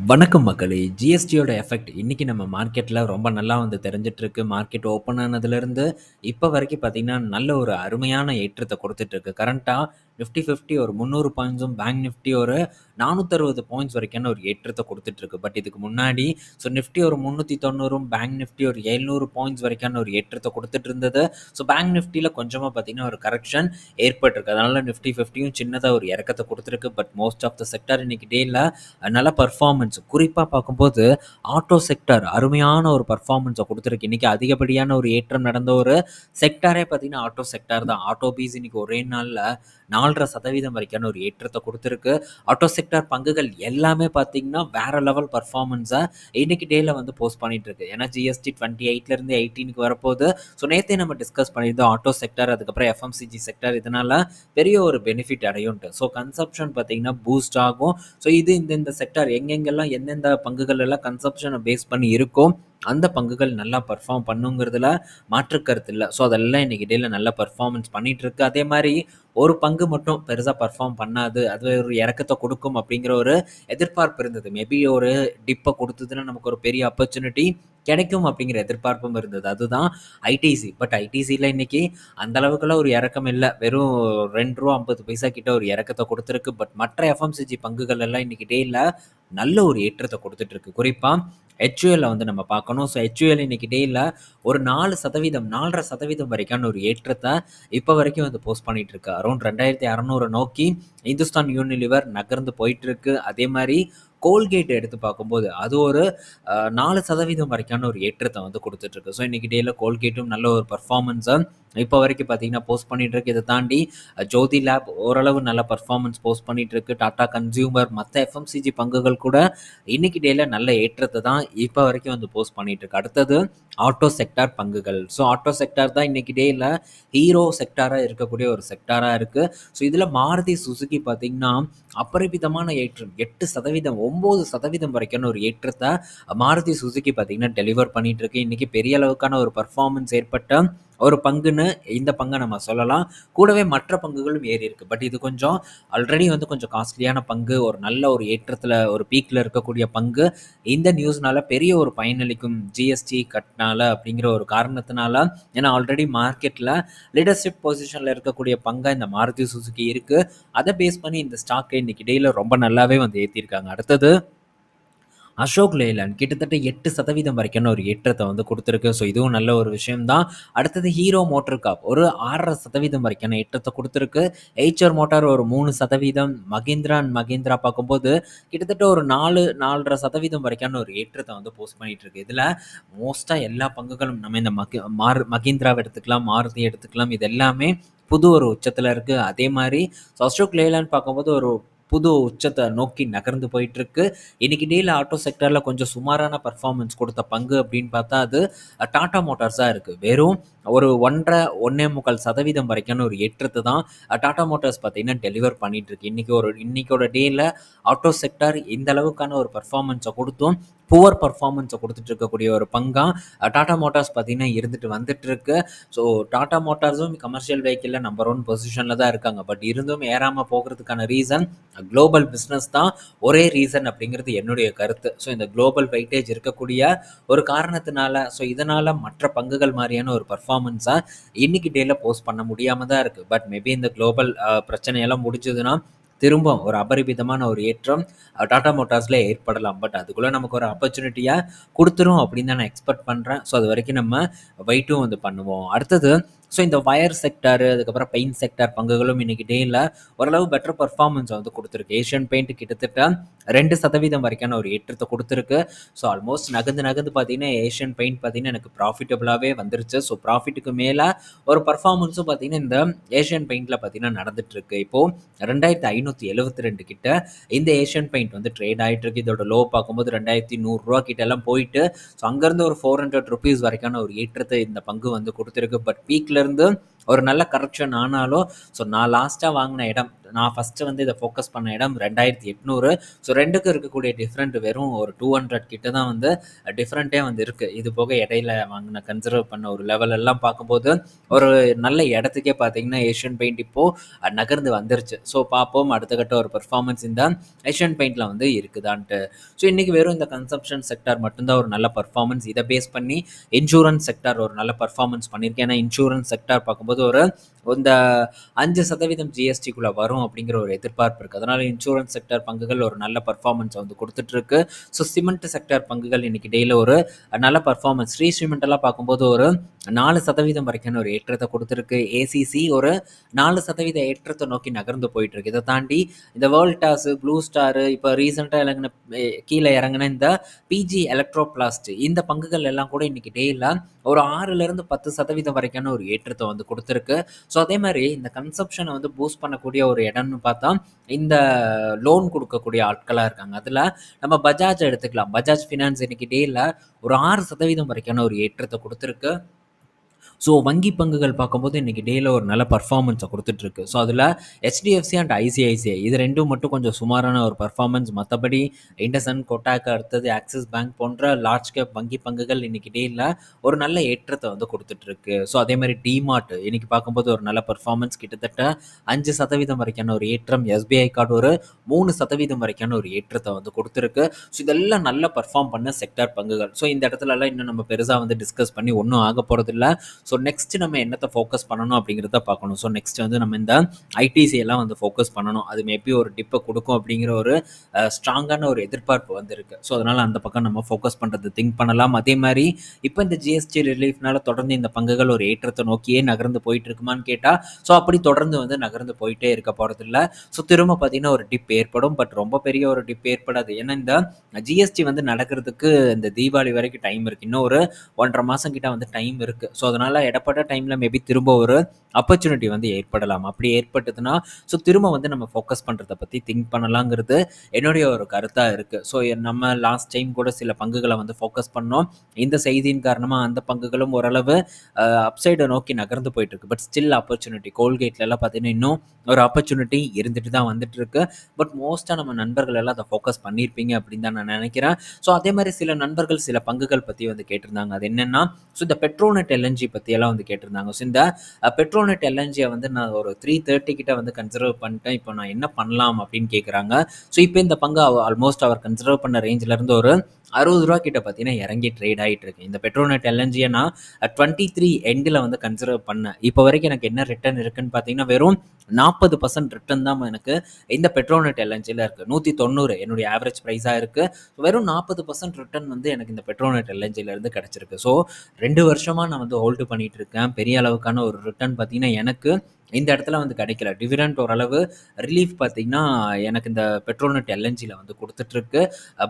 வணக்கம் மக்களே! ஜிஎஸ்டியோட எஃபெக்ட் இன்றைக்கி நம்ம மார்க்கெட்டில் ரொம்ப நல்லா வந்து தெரிஞ்சுட்ருக்கு. மார்க்கெட் ஓப்பன் ஆனதுலேருந்து இப்போ வரைக்கும் பார்த்தீங்கன்னா, நல்ல ஒரு அருமையான ஏற்றத்தை கொடுத்துட்ருக்கு கரண்ட்டாக நிஃப்டி 50 ஒரு 300 பாயிண்ட்ஸும், பேங்க் நிஃப்டி ஒரு 460 பாயிண்ட்ஸ் வரைக்கான ஒரு ஏற்றத்தை கொடுத்துட்ருக்கு பட் இதுக்கு முன்னாடி ஸோ நிஃப்டி ஒரு 390ம், பேங்க் நிஃப்டி ஒரு 700 பாயிண்ட்ஸ் வரைக்கான ஒரு ஏற்றத்தை கொடுத்துட்டு இருந்தது. ஸோ பேங்க் நிஃப்டியில் கொஞ்சமாக பார்த்தீங்கன்னா, ஒரு கரெக்ஷன் ஏற்பட்டிருக்கு. அதனால் நிஃப்டி ஃபிஃப்டியும் சின்னதாக ஒரு இறக்கத்தை கொடுத்துருக்கு but most of the sector இன்னைக்கு டேயில் நல்ல பர்ஃபார்மன்ஸ் குறிப்பாக பார்க்கும்போது, ஆட்டோ செக்டார் அருமையான ஒரு பர்ஃபார்மன்ஸை கொடுத்துருக்கு இன்னைக்கு அதிகப்படியான ஒரு ஏற்றம் நடந்த ஒரு செக்டாரே பார்த்தீங்கன்னா, ஆட்டோ செக்டார் தான். ஆட்டோ பீஸ் இன்னைக்கு ஒரே நாளில் நாலரை சதவீதம் வரைக்கான ஒரு ஏற்றத்தை கொடுத்துருக்கு ஆட்டோ செக்டர் பங்குகள் எல்லாமே பார்த்தீங்கன்னா, வேற லெவல் பெர்ஃபார்மன்ஸ இன்னைக்கு டேல வந்து போஸ்ட் பண்ணிட்டுருக்கு. ஏன்னா ஜிஎஸ்டி 28லருந்து 18க்கு வரப்போது. ஸோ நேத்தே நம்ம டிஸ்கஸ் பண்ணியிருந்தோம். ஆட்டோ செக்டார் அதுக்கப்புறம் எஃப்எம்சிஜி செக்டார் இதனால பெரிய ஒரு பெனிஃபிட் அடையும்ன்ட்டு. ஸோ கன்சப்ஷன் பார்த்தீங்கன்னா, பூஸ்ட் ஆகும். ஸோ இது இந்த இந்த செக்டார் எங்கெங்கெல்லாம் எந்தெந்த பங்குகள் எல்லாம் கன்சப்ஷனை பேஸ் பண்ணி இருக்கும் அந்த பங்குகள் நல்லா பர்ஃபார்ம் பண்ணுங்கிறதுல மாற்று கருத்து ஸோ அதெல்லாம் இன்றைக்கி டேல நல்ல பெர்ஃபார்மன்ஸ் பண்ணிகிட்ருக்கு அதே மாதிரி ஒரு பங்கு மட்டும் பெருசாக பர்ஃபார்ம் பண்ணாது. அது ஒரு இறக்கத்தை கொடுக்கும் அப்படிங்கிற ஒரு எதிர்பார்ப்பு இருந்தது. மேபி ஒரு டிப்பை கொடுத்ததுன்னா நமக்கு ஒரு பெரிய ஆப்பர்ச்சுனிட்டி கிடைக்கும் அப்படிங்கிற எதிர்பார்ப்பும் இருந்தது. அதுதான் ஐடிசி. பட் ஐடிசியில் இன்னைக்கு அந்த அளவுக்குலாம் ஒரு இறக்கம் இல்லை வெறும் ரூ. 2.50 கிட்ட ஒரு இறக்கத்தை கொடுத்துருக்கு பட் மற்ற எஃப்எம்சிஜி பங்குகள் எல்லாம் இன்னைக்கு டேயில் நல்ல ஒரு ஏற்றத்தை கொடுத்துட்டு இருக்கு குறிப்பாக ஹெச்யூஎல்ல வந்து நம்ம பார்க்கணும். ஸோ ஹெச்யூஎல் இன்னைக்கு டேயில் ஒரு 4% 4.5% வரைக்கான ஒரு ஏற்றத்தை இப்போ வரைக்கும் வந்து போஸ்ட் பண்ணிகிட்டு இருக்கா அரௌண்ட் ரெண்டாயிரத்தி அறநூறு நோக்கி இந்துஸ்தான் யூனிலிவர் நகர்ந்து போயிட்டுருக்கு. அதே மாதிரி கோல்கேட் எடுத்து பார்க்கும்போது, அது ஒரு நாலு சதவீதம் வரைக்கான ஒரு ஏற்றத்தை வந்து கொடுத்துட்ருக்கு ஸோ இன்னைக்கு டேல கோல்கேட்டும் நல்ல ஒரு பெர்ஃபார்மன்ஸ இப்போ வரைக்கும் பார்த்தீங்கன்னா, போஸ்ட் பண்ணிட்டுருக்கு. இதை தாண்டி ஜோதி லேப் ஓரளவு நல்ல பர்ஃபார்மன்ஸ் போஸ்ட் பண்ணிட்டுருக்கு. டாடா கன்சியூமர் மற்ற எஃப்எம்சிஜி பங்குகள் கூட இன்னைக்கு டேல நல்ல ஏற்றத்தை தான் இப்போ வரைக்கும் வந்து போஸ்ட் பண்ணிட்டுருக்கு. அடுத்தது ஆட்டோ செக்டார் பங்குகள். ஸோ ஆட்டோ செக்டார் தான் இன்னைக்கு டேல ஹீரோ செக்டாராக இருக்கக்கூடிய ஒரு செக்டாராக இருக்கு. ஸோ இதில் மாருதி சுசுகி பார்த்தீங்கன்னா, அபரிமிதமான ஏற்றம் 8% 9% ஒரு ஏற்றத்தை மாருதி சுசுக்கி பார்த்தீங்கன்னா, டெலிவர் பண்ணிட்டுருக்கு. இன்னைக்கு பெரிய அளவுக்கான ஒரு பெர்ஃபார்மன்ஸ் ஏற்பட்ட ஒரு பங்குன்னு இந்த பங்கை நம்ம சொல்லலாம். கூடவே மற்ற பங்குகளும் ஏறி இருக்குது பட் இது கொஞ்சம் ஆல்ரெடி வந்து கொஞ்சம் காஸ்ட்லியான பங்கு. ஒரு நல்ல ஒரு ஏற்றத்தில் ஒரு பீக்கில் இருக்கக்கூடிய பங்கு. இந்த நியூஸ்னால பெரிய ஒரு பயனளிக்கும் ஜிஎஸ்டி கட்னால அப்படிங்கிற ஒரு காரணத்தினால ஏன்னா ஆல்ரெடி மார்க்கெட்டில் லீடர்ஷிப் பொசிஷனில் இருக்கக்கூடிய பங்காக இந்த மாருதி சுசுகி இருக்குது அதை பேஸ் பண்ணி இந்த ஸ்டாக்கை இன்னைக்கு டேல ரொம்ப நல்லாவே வந்து ஏற்றிருக்காங்க அடுத்தது அசோக் லேலான் கிட்டத்தட்ட எட்டு சதவீதம் வரைக்கான ஒரு ஏற்றத்தை வந்து கொடுத்துருக்கு ஸோ இதுவும் நல்ல ஒரு விஷயம் தான். அடுத்தது ஹீரோ மோட்டர் காப் ஒரு 6.5% வரைக்கான ஏற்றத்தை கொடுத்துருக்கு எய்ச்சர் மோட்டார் ஒரு மூணு சதவீதம் மகேந்திரா அண்ட் மகேந்திரா பார்க்கும்போது கிட்டத்தட்ட ஒரு 4, 4.5% வரைக்கான ஒரு ஏற்றத்தை வந்து போஸ்ட் பண்ணிட்டுருக்கு. இதில் மோஸ்ட்டாக எல்லா பங்குகளும் நம்ம இந்த மகே மாரு மகேந்திராவை எடுத்துக்கலாம், மாருதி எடுத்துக்கலாம். இது எல்லாமே புது ஒரு உச்சத்தில் இருக்குது அதே மாதிரி ஸோ அசோக் லேலண்ட் பார்க்கும்போது ஒரு புது உச்சத்தை நோக்கி நகர்ந்து போயிட்டுருக்கு. இன்னைக்கு டேல ஆட்டோ செக்டார்ல கொஞ்சம் சுமாரான பர்ஃபார்மன்ஸ் கொடுத்த பங்கு அப்படின்னு பார்த்தா, அது டாடா மோட்டார்ஸாக இருக்கு. வெறும் ஒரு 1 1/2 1/4% வரைக்கான ஒரு ஏற்றத்தை தான் டாடா மோட்டார்ஸ் பார்த்தீங்கன்னா, டெலிவர் பண்ணிட்டுருக்கு. இன்னைக்கு ஒரு இன்னைக்கோட டேல ஆட்டோ செக்டார் இந்த அளவுக்கான ஒரு பர்ஃபார்மன்ஸை கொடுத்தும் புவர் பர்ஃபார்மன்ஸை கொடுத்துட்டு இருக்கக்கூடிய ஒரு பங்காக டாடா மோட்டார்ஸ் பார்த்தீங்கன்னா, இருந்துட்டு வந்துட்டுருக்கு. ஸோ டாடா மோட்டார்ஸும் கமர்ஷியல் வெஹிக்கிளில் நம்பர் ஒன் பொசிஷனில் தான் இருக்காங்க. பட் இருந்தும் ஏறாமல் போகிறதுக்கான ரீசன் குளோபல் பிஸ்னஸ் தான் ஒரே ரீசன் அப்படிங்கிறது என்னுடைய கருத்து. ஸோ இந்த குளோபல் வெயிட்டேஜ் இருக்கக்கூடிய ஒரு காரணத்தினால ஸோ இதனால் மற்ற பங்குகள் மாதிரியான ஒரு பர்ஃபார்மன்ஸை இன்னைக்கு டேல போஸ்ட் பண்ண முடியாமல் தான் இருக்குது பட் மேபி இந்த குளோபல் பிரச்சனையெல்லாம் முடிஞ்சதுன்னா, திரும்ப ஒரு அபரிமிதமான ஒரு ஏற்றம் டாடா மோட்டார்ஸில் ஏற்படலாம். பட் அதுக்குள்ளே நமக்கு ஒரு ஆப்பர்ச்சுனிட்டியாக கொடுத்துரும் அப்படின்னு தான் நான் எக்ஸ்பெக்ட் பண்ணுறேன் ஸோ அது வரைக்கும் நம்ம வெயிட்டும் வந்து பண்ணுவோம். அடுத்தது ஸோ இந்த வயர் செக்டார் அதுக்கப்புறம் பெயிண்ட் செக்டார் பங்குகளும் இன்னைக்கு டேயில் ஓரளவு பெட்டர் பர்ஃபார்மன்ஸ் வந்து கொடுத்துருக்கு ஏஷியன் பெயிண்ட் கிட்டத்தட்ட ரெண்டு சதவீதம் வரைக்கான ஒரு ஏற்றத்தை கொடுத்துருக்கு ஸோ ஆல்மோஸ்ட் நகர்ந்து நகர்ந்து பார்த்தீங்கன்னா, ஏஷியன் பெயிண்ட் பார்த்தீங்கன்னா, எனக்கு ப்ராஃபிட்டபுளாகவே வந்துருச்சு. ஸோ ப்ராஃபிட்டுக்கு மேலே ஒரு பர்ஃபார்மன்ஸும் பார்த்தீங்கன்னா, இந்த ஏஷியன் பெயிண்டில் பார்த்தீங்கன்னா நடந்துட்டுருக்கு. இப்போ 2572 கிட்ட இந்த ஏஷியன் பெயிண்ட் வந்து ட்ரேட் ஆயிட்டுருக்கு. இதோட லோ பார்க்கும்போது ரெண்டாயிரத்தி நூறுரூவா கிட்ட எல்லாம் போயிட்டு, ஸோ அங்கேருந்து ஒரு ரூ. 400 வரைக்கான ஒரு ஏற்றத்தை இந்த பங்கு வந்து கொடுத்துருக்கு பட் பீக்ல olaylarından ஒரு நல்ல கரெக்ஷன் ஆனாலும் ஸோ நான் லாஸ்ட்டாக வாங்கின இடம் நான் ஃபஸ்ட்டு வந்து இதை ஃபோக்கஸ் பண்ண இடம் ரெண்டாயிரத்தி எட்நூறு. ஸோ ரெண்டுக்கும் இருக்கக்கூடிய டிஃப்ரெண்ட் வெறும் ஒரு டூ ஹண்ட்ரட் கிட்ட தான் வந்து டிஃப்ரெண்ட்டே வந்து இருக்குது இது போக இடையில வாங்கின கன்சர்வ் பண்ண ஒரு லெவல் எல்லாம் பார்க்கும்போது ஒரு நல்ல இடத்துக்கே பார்த்தீங்கன்னா ஏஷியன் பெயிண்ட் இப்போது நகர்ந்து வந்துருச்சு. ஸோ பார்ப்போம் அடுத்த கட்ட ஒரு பெர்ஃபார்மன்ஸ் இந்த ஏஷியன் பெயிண்டில் வந்து இருக்குதான்ட்டு. ஸோ இன்றைக்கி வெறும் இந்த கன்சப்ஷன் செக்டார் மட்டும்தான் ஒரு நல்ல பர்ஃபார்மன்ஸ் இதை பேஸ் பண்ணி இன்சூரன்ஸ் செக்டார் ஒரு நல்ல பர்ஃபார்மன்ஸ் பண்ணியிருக்கேன் ஏன்னா இன்சூரன்ஸ் செக்டார் பார்க்கும்போது ஒரு இந்த அஞ்சு சதவீதம் ஜிஎஸ்டிக்குள்ளே வரும் அப்படிங்கிற ஒரு எதிர்பார்ப்பு இருக்குது அதனால் இன்சூரன்ஸ் செக்டர் பங்குகள் ஒரு நல்ல பர்ஃபார்மன்ஸ் வந்து கொடுத்துட்ருக்கு ஸோ சிமெண்ட் செக்டர் பங்குகள் இன்றைக்கி டெய்லியில் ஒரு நல்ல பர்ஃபார்மன்ஸ் ஸ்ரீ சிமெண்ட்டெல்லாம் பார்க்கும்போது ஒரு நாலு சதவீதம் வரைக்கும் ஒரு ஏற்றத்தை கொடுத்துருக்கு. ஏசிசி ஒரு நாலு சதவீத ஏற்றத்தை நோக்கி நகர்ந்து போயிட்டுருக்கு. இதை தாண்டி இந்த வேர்ல்ட் டாஸு ப்ளூ ஸ்டாரு இப்போ ரீசெண்டாக இறங்கின கீழே இறங்கின இந்த பிஜி எலக்ட்ரோபிளாஸ்ட் இந்த பங்குகள் எல்லாம் கூட இன்றைக்கி டெய்லியில் ஒரு ஆறுலேருந்து பத்து சதவீதம் வரைக்கான ஒரு ஏற்றத்தை வந்து கொடுத்துருக்கு ஸோ அதே மாதிரி இந்த கன்சப்ஷனை வந்து பூஸ்ட் பண்ணக்கூடிய ஒரு இடம்னு பார்த்தா இந்த லோன் கொடுக்கக்கூடிய ஆட்களாக இருக்காங்க. அதில் நம்ம பஜாஜ் எடுத்துக்கலாம். பஜாஜ் ஃபினான்ஸ் இன்னைக்கு டேயில் ஒரு ஆறு சதவீதம் வரைக்கான ஒரு ஏற்றத்தை கொடுத்துருக்கு. ஸோ வங்கி பங்குகள் பார்க்கும்போது இன்றைக்கி டேயில் ஒரு நல்ல பர்ஃபார்மன்ஸை கொடுத்துட்ருக்கு ஸோ அதில் ஹெச்டிஎஃப்சி அண்ட் ஐசிஐசிஐ இது ரெண்டும் மட்டும் கொஞ்சம் சுமாரான ஒரு பர்ஃபார்மன்ஸ் மற்றபடி இண்டசன் கொட்டாக்கு அடுத்தது ஆக்சிஸ் பேங்க் போன்ற லார்ஜ் கேப் வங்கி பங்குகள் இன்றைக்கி டேயில் ஒரு நல்ல ஏற்றத்தை வந்து கொடுத்துட்ருக்கு ஸோ அதே மாதிரி டிமார்ட் இன்றைக்கி பார்க்கும்போது ஒரு நல்ல பர்ஃபார்மன்ஸ் கிட்டத்தட்ட அஞ்சு சதவீதம் வரைக்கான ஒரு ஏற்றம். எஸ்பிஐ கார்டு ஒரு மூணு சதவீதம் வரைக்கான ஒரு ஏற்றத்தை வந்து கொடுத்துருக்கு. ஸோ இதெல்லாம் நல்ல பர்ஃபார்ம் பண்ண செக்டார் பங்குகள். ஸோ இந்த இடத்துலலாம் இன்னும் நம்ம பெருசாக வந்து டிஸ்கஸ் பண்ணி ஒன்றும் ஆக போகிறதில்ல ஸோ நெக்ஸ்ட் நம்ம என்னத்தை ஃபோக்கஸ் பண்ணணும் அப்படிங்கிறத பார்க்கணும். ஸோ நெக்ஸ்ட் வந்து நம்ம இந்த ஐடிசி எல்லாம் வந்து ஃபோக்கஸ் பண்ணணும். அது மேபி ஒரு டிப்பை கொடுக்கும் அப்படிங்கிற ஒரு ஸ்ட்ராங்கான ஒரு எதிர்பார்ப்பு வந்திருக்கு. ஸோ அதனால் அந்த பக்கம் நம்ம ஃபோக்கஸ் பண்ணுறது திங்க் பண்ணலாம். அதே மாதிரி இப்போ இந்த ஜிஎஸ்டி ரிலீஃப்னால தொடர்ந்து இந்த பங்குகள் ஒரு ஏற்றத்தை நோக்கியே நகர்ந்து போயிட்டு இருக்குமான்னு கேட்டால் ஸோ அப்படி தொடர்ந்து வந்து நகர்ந்து போயிட்டே இருக்க போகிறதில்ல ஸோ திரும்ப பார்த்தீங்கன்னா ஒரு டிப் ஏற்படும். பட் ரொம்ப பெரிய ஒரு டிப் ஏற்படாது. ஏன்னா இந்த ஜிஎஸ்டி வந்து நடக்கிறதுக்கு இந்த தீபாவளி வரைக்கும் டைம் இருக்குது இன்னும் ஒரு ஒன்றரை மாதம் கிட்ட வந்து டைம் இருக்குது ஸோ அதனால் இடப்பட்ட டைமில் மேபி திரும்ப ஒரு ஆப்பர்ச்சுனிட்டி வந்து ஏற்படலாம். அப்படி ஏற்பட்டதுன்னா ஸோ திரும்ப வந்து நம்ம ஃபோக்கஸ் பண்ணுறதை பற்றி திங்க் பண்ணலாங்கிறது என்னுடைய ஒரு கருத்தாக இருக்குது ஸோ நம்ம லாஸ்ட் டைம் கூட சில பங்குகளை வந்து ஃபோக்கஸ் பண்ணோம். இந்த செய்தியின் காரணமாக அந்த பங்குகளும் ஓரளவு அப்சைடை நோக்கி நகர்ந்து போயிட்டுருக்கு. பட் ஸ்டில் ஆப்பர்ச்சுனிட்டி கோல்கேட்லலாம் பார்த்தீங்கன்னா இன்னும் ஒரு ஆப்பர்ச்சுனிட்டி இருந்துட்டு தான் வந்துட்டு இருக்கு பட் மோஸ்ட்டாக நம்ம நண்பர்கள் எல்லாம் அதை ஃபோக்கஸ் பண்ணியிருப்பீங்க அப்படின்னு தான் நான் நினைக்கிறேன். ஸோ அதே மாதிரி சில நண்பர்கள் சில பங்குகள் பற்றி வந்து கேட்டிருந்தாங்க. அது என்னென்னா ஸோ இந்த பெட்ரோனெட் எல்என்ஜி பற்றியெல்லாம் வந்து கேட்டிருந்தாங்க. ஸோ இந்த பெட்ரோனெட் எல்என்ஜியை வந்து நான் ஒரு த்ரீ தேர்ட்டி கிட்ட வந்து கன்சிடர் பண்ணிட்டேன். இப்போ நான் என்ன பண்ணலாம் அப்படின்னு கேட்குறாங்க ஸோ இப்போ இந்த பங்கு ஆல்மோஸ்ட் அவர் கன்சிடர் பண்ண ரேஞ்சிலேருந்து ஒரு அறுபது ரூபா கிட்ட பார்த்தீங்கன்னா இறங்கி ட்ரேட் ஆகிட்டு இருக்கு. இந்த பெட்ரோனெட் எல்என்ஜியை நான் டுவெண்ட்டி த்ரீ எண்டில் வந்து கன்சிடர் பண்ணேன். இப்போ வரைக்கும் எனக்கு என்ன ரிட்டர்ன் இருக்குன்னு பார்த்தீங்கன்னா வெறும் நாற்பது பர்சன்ட் ரிட்டர்ன் தான் எனக்கு இந்த பெட்ரோனெட் எல்என்ஜியில் இருக்குது நூற்றி தொண்ணூறு என்னுடைய ஆவரேஜ் ப்ரைஸாக இருக்குது வெறும் நாற்பது பர்சன்ட் ரிட்டர்ன் வந்து எனக்கு இந்த பெட்ரோனெட் எல்என்ஜிலேருந்து கிடச்சிருக்கு. ஸோ ரெண்டு வருஷமாக நான் வந்து ஹோல்ட் போட்டு இருக்கேன். பெரிய அளவுக்கான ஒரு ரிட்டர்ன் பார்த்திங்கன்னா எனக்கு இந்த இடத்துல வந்து கிடைக்கல. டிவிடெண்ட் ஓரளவு ரிலீஃப் பார்த்தீங்கன்னா எனக்கு இந்த பெட்ரோல்நெட் எல்என்ஜியில் வந்து கொடுத்துட்ருக்கு.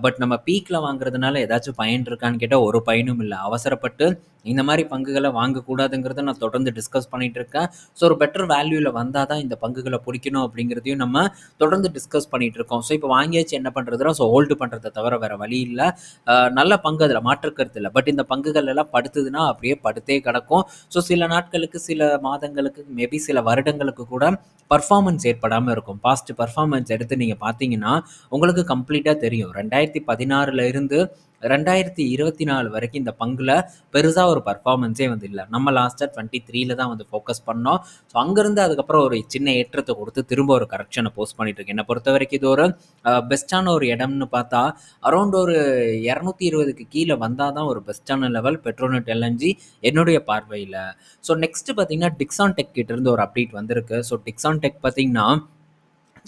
பட் நம்ம பீக்கில் வாங்குறதுனால ஏதாச்சும் பயன் இருக்கான்னு கேட்டால் ஒரு பயனும் இல்லை. அவசரப்பட்டு இந்த மாதிரி பங்குகளை வாங்கக்கூடாதுங்கிறத நான் தொடர்ந்து டிஸ்கஸ் பண்ணிகிட்டு இருக்கேன் ஸோ ஒரு பெட்டர் வேல்யூவில் வந்தால் தான் இந்த பங்குகளை பிடிக்கணும் அப்படிங்கிறதையும் நம்ம தொடர்ந்து டிஸ்கஸ் பண்ணிகிட்டு இருக்கோம் ஸோ இப்போ வாங்கியாச்சு என்ன பண்ணுறதுனா ஸோ ஹோல்டு பண்ணுறதை தவிர வேறு வழி இல்லை. நல்ல பங்கு அதில் மாற்றுக்கிறது இல்லை. பட் இந்த பங்குகள் எல்லாம் படுத்துதுன்னா அப்படியே படுத்தே கிடக்கும். ஸோ சில நாட்களுக்கு சில மாதங்களுக்கு மேபி சில வருடங்களுக்கு கூட பர்ஃபார்மன்ஸ் ஏற்படாமல் இருக்கும். பாஸ்ட் பர்ஃபார்மன்ஸ் எடுத்து நீங்கள் பார்த்தீங்கன்னா உங்களுக்கு கம்ப்ளீட்டாக தெரியும். ரெண்டாயிரத்தி பதினாறுல இருந்து ரெண்டாயிரத்தி இருபத்தி நாலு வரைக்கும் இந்த பங்கில் பெருசாக ஒரு பர்ஃபார்மன்ஸே வந்து இல்லை. நம்ம லாஸ்ட்டாக டுவெண்ட்டி த்ரீல தான் வந்து ஃபோக்கஸ் பண்ணோம். ஸோ அங்கேருந்து அதுக்கப்புறம் ஒரு சின்ன ஏற்றத்தை கொடுத்து திரும்ப ஒரு கரெக்ஷனை போஸ்ட் பண்ணிட்டு இருக்கேன். என்னை பொறுத்த வரைக்கும் இது ஒரு பெஸ்ட்டான ஒரு இடம்னு பார்த்தா அரௌண்ட் ஒரு இரநூத்தி இருபதுக்கு கீழே வந்தால் தான் ஒரு பெஸ்ட்டான லெவல் பெட்ரோனெட் எல்என்ஜி என்னுடைய பார்வையில். ஸோ நெக்ஸ்ட்டு பார்த்தீங்கன்னா டிக்ஸான் டெக் கிட்டேருந்து ஒரு அப்டேட் வந்திருக்கு. ஸோ டிக்ஸான் டெக் பார்த்தீங்கன்னா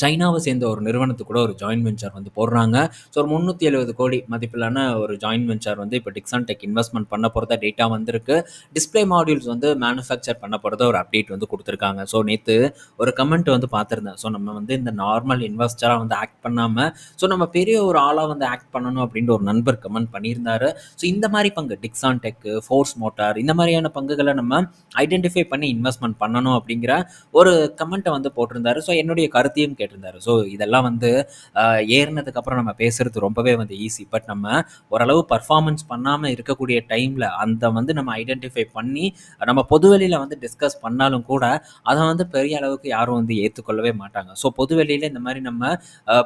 சைனாவை சேர்ந்த ஒரு நிறுவனத்து கூட ஒரு ஜாயின் வெஞ்சர் வந்து போடுறாங்க. ஸோ ஒரு முந்நூற்றி எழுபது கோடி மதிப்பிலான ஒரு ஜாயின் வெஞ்சர் வந்து இப்போ டிக்ஸான் டெக் இன்வெஸ்ட்மெண்ட் பண்ண போகிறத டேட்டா வந்திருக்கு. டிஸ்பிளே மாடியூல்ஸ் வந்து மேனுஃபேக்சர் பண்ண போகிறத ஒரு அப்டேட் வந்து கொடுத்துருக்காங்க. ஸோ நேற்று ஒரு கமெண்ட் வந்து பார்த்துருந்தேன். ஸோ நம்ம வந்து இந்த நார்மல் இன்வெஸ்டராக வந்து ஆக்ட் பண்ணாமல் ஸோ நம்ம பெரிய ஒரு ஆளாக வந்து ஆக்ட் பண்ணணும் அப்படின்ற ஒரு நண்பர் கமெண்ட் பண்ணியிருந்தாரு. ஸோ இந்த மாதிரி பங்கு டிக்ஸான் டெக்கு ஃபோர்ஸ் மோட்டார் இந்த மாதிரியான பங்குகளை நம்ம ஐடென்டிஃபை பண்ணி இன்வெஸ்ட்மெண்ட் பண்ணணும் அப்படிங்கிற ஒரு கமெண்ட்டை வந்து போட்டிருந்தாரு. ஸோ என்னுடைய கருத்தையும் கேட்டிருந்தாரு ஸோ இதெல்லாம் வந்து ஏறினதுக்கப்புறம் நம்ம பேசுறது ரொம்பவே வந்து ஈஸி. பட் நம்ம ஓரளவு பர்ஃபார்மன்ஸ் பண்ணாமல் இருக்கக்கூடிய டைம்ல அந்த வந்து நம்ம ஐடென்டிஃபை பண்ணி நம்ம பொதுவெளியில் வந்து டிஸ்கஸ் பண்ணாலும் கூட, அதை வந்து பெரிய அளவுக்கு யாரும் வந்து ஏற்றுக்கொள்ளவே மாட்டாங்க. ஸோ பொதுவெளியில இந்த மாதிரி நம்ம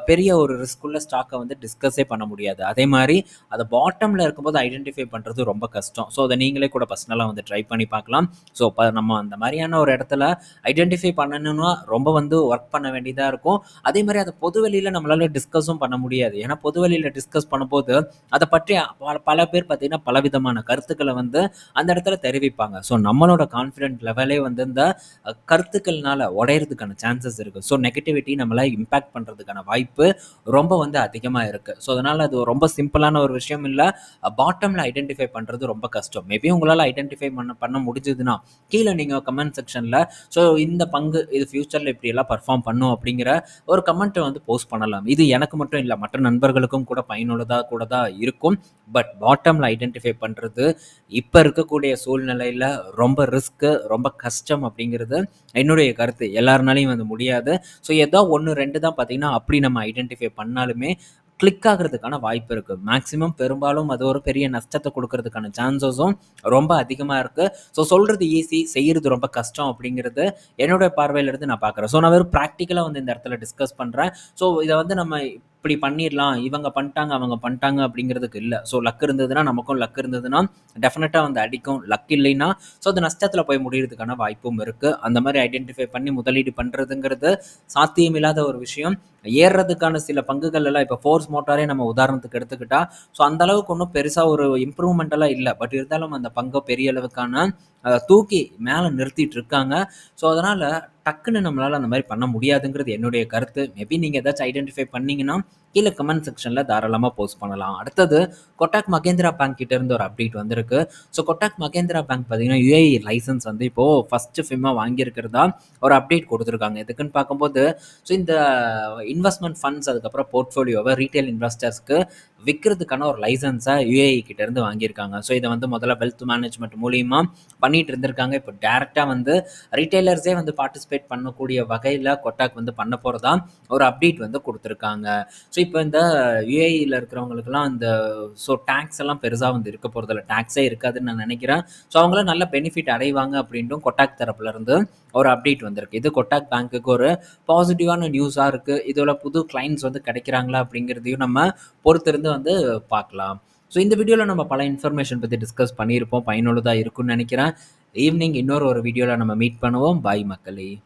பெரிய ஒரு ரிஸ்க் உள்ள ஸ்டாக்கை வந்து டிஸ்கஸே பண்ண முடியாது. அதே மாதிரி அதை பாட்டம்ல இருக்கும்போது ஐடென்டிஃபை பண்ணுறது ரொம்ப கஷ்டம். ஸோ அதை நீங்களே கூட பர்சனலாக வந்து ட்ரை பண்ணி பார்க்கலாம். ஸோ நம்ம அந்த மாதிரியான ஒரு இடத்துல ஐடென்டிஃபை பண்ணணும்னா ரொம்ப வந்து ஒர்க் பண்ண வேண்டியதாக இருக்கும். அதே மாதிரி அதை பொதுவெளியில் நம்மளால டிஸ்கஸும் பண்ண முடியாது. ஏன்னா பொதுவெளியில் டிஸ்கஸ் பண்ணும்போது, அதை பற்றி பல பல பேர் பார்த்தீங்கன்னா, பலவிதமான கருத்துக்களை வந்து அந்த இடத்துல தெரிவிப்பாங்க. ஸோ நம்மளோட கான்ஃபிடென்ட் லெவலே வந்து இந்த கருத்துக்கள்னால உடையிறதுக்கான சான்சஸ் இருக்கு. ஸோ நெகட்டிவிட்டி நம்மளால் இம்பாக்ட் பண்ணுறதுக்கான வாய்ப்பு ரொம்ப வந்து அதிகமாக இருக்கு. ஸோ அதனால அது ரொம்ப சிம்பிளான ஒரு விஷயம் இல்லை பாட்டமில் ஐடென்டிஃபை பண்ணுறது ரொம்ப கஷ்டம். மேபி உங்களால் ஐடென்டிஃபை பண்ண பண்ண முடிஞ்சதுன்னா, கீழே நீங்கள் கமெண்ட் செக்ஷனில் ஸோ இந்த பங்கு இது ஃப்யூச்சரில் இப்படியெல்லாம் பர்ஃபார்ம் பண்ணும் அப்படிங்கிற ஒரு கமெண்ட்டை வந்து போஸ்ட் பண்ணலாம். இது எனக்கு மட்டும் இல்லை மற்ற நண்பர்களுக்கும் கூட பயனுள்ளதாக கூட தான் இருக்கும். பட் பாட்டமில் ஐடென்டிஃபை பண்ணுறது இப்போ இருக்கக்கூடிய சூழ்நிலையில் ரொம்ப ரிஸ்க்கு ரொம்ப கஷ்டம் அப்படிங்கிறது என்னுடைய கருத்து. எல்லாருனாலையும் வந்து முடியாது. ஸோ ஏதோ 1, 2 தான் பார்த்தீங்கன்னா, அப்படி நம்ம ஐடென்டிஃபை பண்ணாலுமே கிளிக் ஆகுறதுக்கான வாய்ப்பு இருக்குது மேக்ஸிமம் பெரும்பாலும் அது ஒரு பெரிய நஷ்டத்தை கொடுக்கறதுக்கான சான்சஸும் ரொம்ப அதிகமாக இருக்குது ஸோ சொல்கிறது ஈஸி, செய்கிறது ரொம்ப கஷ்டம் அப்படிங்கிறது என்னுடைய பார்வையிலிருந்து நான் பார்க்குறேன். ஸோ நான் வெறும் ப்ராக்டிக்கலாக வந்து இந்த இடத்துல டிஸ்கஸ் பண்ணுறேன் ஸோ இதை வந்து நம்ம இப்படி பண்ணிடலாம் இவங்க பண்ணிட்டாங்க அவங்க பண்ணிட்டாங்க அப்படிங்கிறதுக்கு இல்லை ஸோ லக் இருந்ததுன்னா நமக்கும் லக் இருந்ததுன்னா, டெஃபினட்டாக வந்து அடிக்கும். லக் இல்லைன்னா, ஸோ அது நஷ்டத்தில் போய் முடியறதுக்கான வாய்ப்பும் இருக்குது அந்த மாதிரி ஐடென்டிஃபை பண்ணி முதலீடு பண்ணுறதுங்கிறது சாத்தியமில்லாத ஒரு விஷயம். ஏறுறதுக்கான சில பங்குகள் எல்லாம் இப்போ ஃபோர்ஸ் மோட்டாரே நம்ம உதாரணத்துக்கு எடுத்துக்கிட்டா, ஸோ அந்த அளவுக்கு ஒன்றும் பெருசாக ஒரு இம்ப்ரூவ்மெண்ட்டெல்லாம் எல்லாம் பட் இருந்தாலும் அந்த பங்கை பெரிய அளவுக்கான தூக்கி மேலே நிறுத்திட்டு இருக்காங்க. ஸோ அதனால் டக்குன்னு நம்மளால அந்த மாதிரி பண்ண முடியாதுங்கிறது என்னுடைய கருத்து. மேபி நீங்க ஏதாச்சும் ஐடென்டிஃபை பண்ணீங்கன்னா, கீழே கமெண்ட் செக்ஷனில் தாராளமாக போஸ்ட் பண்ணலாம். அடுத்தது கொட்டாக் மகேந்திரா பேங்க் கிட்டேருந்து ஒரு அப்டேட் வந்திருக்கு. ஸோ கொட்டாக் மகேந்திரா பேங்க் பார்த்தீங்கன்னா, யுஏஇ லைசன்ஸ் வந்து இப்போ ஃபஸ்ட்டு ஃபிம்மாக வாங்கியிருக்கிறதா ஒரு அப்டேட் கொடுத்துருக்காங்க எதுக்குன்னு பார்க்கும்போது, ஸோ இந்த இன்வெஸ்ட்மெண்ட் ஃபண்ட்ஸ் அதுக்கப்புறம் போர்ட்ஃபோலியோவை ரீட்டைல் இன்வெஸ்டர்ஸ்க்கு விற்கிறதுக்கான ஒரு லைசன்ஸை யுஏஇ கிட்டேருந்து வாங்கியிருக்காங்க. ஸோ இதை வந்து முதல்ல வெல்த் மேனேஜ்மெண்ட் மூலியமாக பண்ணிகிட்டு இருந்திருக்காங்க. இப்போ டேரெக்டாக வந்து ரீட்டைலர்ஸே வந்து பார்ட்டிசிபேட் பண்ணக்கூடிய வகையில் கொட்டாக் வந்து பண்ண போகிறதா ஒரு அப்டேட் வந்து கொடுத்துருக்காங்க ஸோ இப்போ இந்த யுஏஇல இருக்கிறவங்களுக்குலாம் அந்த ஸோ டேக்ஸ் எல்லாம் பெருசாக வந்து இருக்க போகிறதில்ல டேக்ஸே இருக்காதுன்னு நான் நினைக்கிறேன். ஸோ அவங்களாம் நல்ல பெனிஃபிட் அடைவாங்க அப்படின்ட்டும் கொட்டாக் தரப்புலேருந்து ஒரு அப்டேட் வந்திருக்கு. இது கொட்டாக் பேங்க்குக்கு ஒரு பாசிட்டிவான நியூஸாக இருக்குது இதில் புது கிளைண்ட்ஸ் வந்து கிடைக்கிறாங்களா அப்படிங்கிறதையும் நம்ம பொறுத்திருந்து வந்து பார்க்கலாம். ஸோ இந்த வீடியோவில் நம்ம பல இன்ஃபர்மேஷன் பற்றி டிஸ்கஸ் பண்ணியிருப்போம். பயனுள்ளதாக இருக்கும்னு நினைக்கிறேன். ஈவினிங் இன்னொரு ஒரு வீடியோவில் நம்ம மீட் பண்ணுவோம். பாய் மக்களே!